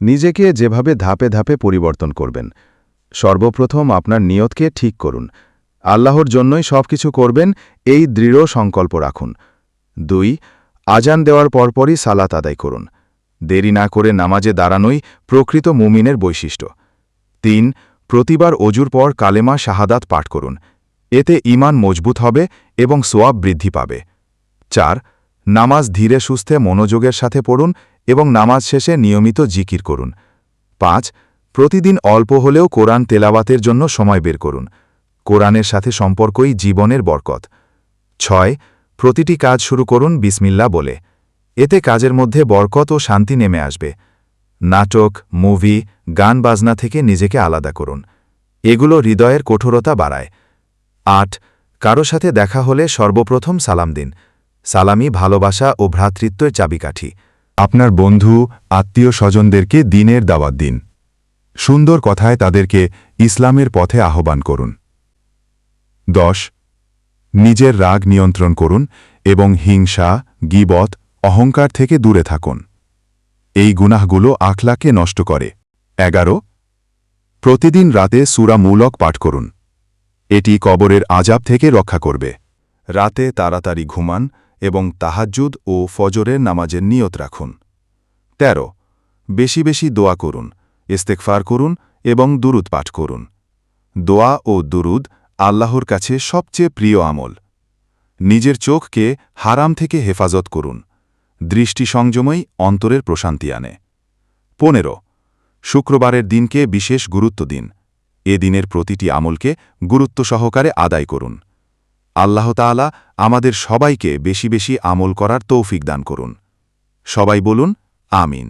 নিজেকে যেভাবে ধাপে ধাপে পরিবর্তন করবেন, সর্বপ্রথম আপনার নিয়তকে ঠিক করুন। আল্লাহর জন্যই সবকিছু করবেন, এই দৃঢ় সংকল্প রাখুন। দুই, আজান দেওয়ার পরপরই সালাত আদায় করুন। দেরি না করে নামাজে দাঁড়ানোই প্রকৃত মুমিনের বৈশিষ্ট্য। তিন, প্রতিবার অজুর পর কালেমা শাহাদাত পাঠ করুন। এতে ঈমান মজবুত হবে এবং সোয়াব বৃদ্ধি পাবে। চার নামাজ ধীরে সুস্থে মনোযোগের সাথে পড়ুন এবং নামাজ শেষে নিয়মিত জিকির করুন। পাঁচ, প্রতিদিন অল্প হলেও কোরআন তেলাওয়াতের জন্য সময় বের করুন। কোরআনের সাথে সম্পর্কই জীবনের বরকত। ছয়, প্রতিটি কাজ শুরু করুন বিসমিল্লা বলে। এতে কাজের মধ্যে বরকত ও শান্তি নেমে আসবে। নাটক, মুভি, গান বাজনা থেকে নিজেকে আলাদা করুন। এগুলো হৃদয়ের কঠোরতা বাড়ায়। আট, কারও সাথে দেখা হলে সর্বপ্রথম সালাম দিন। সালামি, ভালোবাসা ও ভ্রাতৃত্বের চাবিকাঠি। আপনার বন্ধু, আত্মীয় স্বজনদেরকে দিনের দাওয়াত দিন। সুন্দর কথায় তাদেরকে ইসলামের পথে আহ্বান করুন। দশ, নিজের রাগ নিয়ন্ত্রণ করুন এবং হিংসা, গিবত, অহংকার থেকে দূরে থাকুন। এই গুনাহগুলো আখলাকে নষ্ট করে। এগারো, প্রতিদিন রাতে মূলক পাঠ করুন। এটি কবরের আজাব থেকে রক্ষা করবে। রাতে তাড়াতাড়ি ঘুমান এবং তাহাজ্জুদ ও ফজরের নামাজের নিয়ত রাখুন। ১৩ বেশি বেশি দোয়া করুন ইস্তেকফার করুন এবং দুরুদ পাঠ করুন। দোয়া ও দুরুদ আল্লাহর কাছে সবচেয়ে প্রিয় আমল। নিজের চোখকে হারাম থেকে হেফাজত করুন। দৃষ্টি সংযমই অন্তরের প্রশান্তি আনে। পনেরো, শুক্রবারের দিনকে বিশেষ গুরুত্ব দিন। এ দিনের প্রতিটি আমলকে গুরুত্ব সহকারে আদায় করুন। আল্লাহ তালা আমাদের সবাইকে বেশি বেশি আমল করার তৌফিক দান করুন। সবাই বলুন আমিন।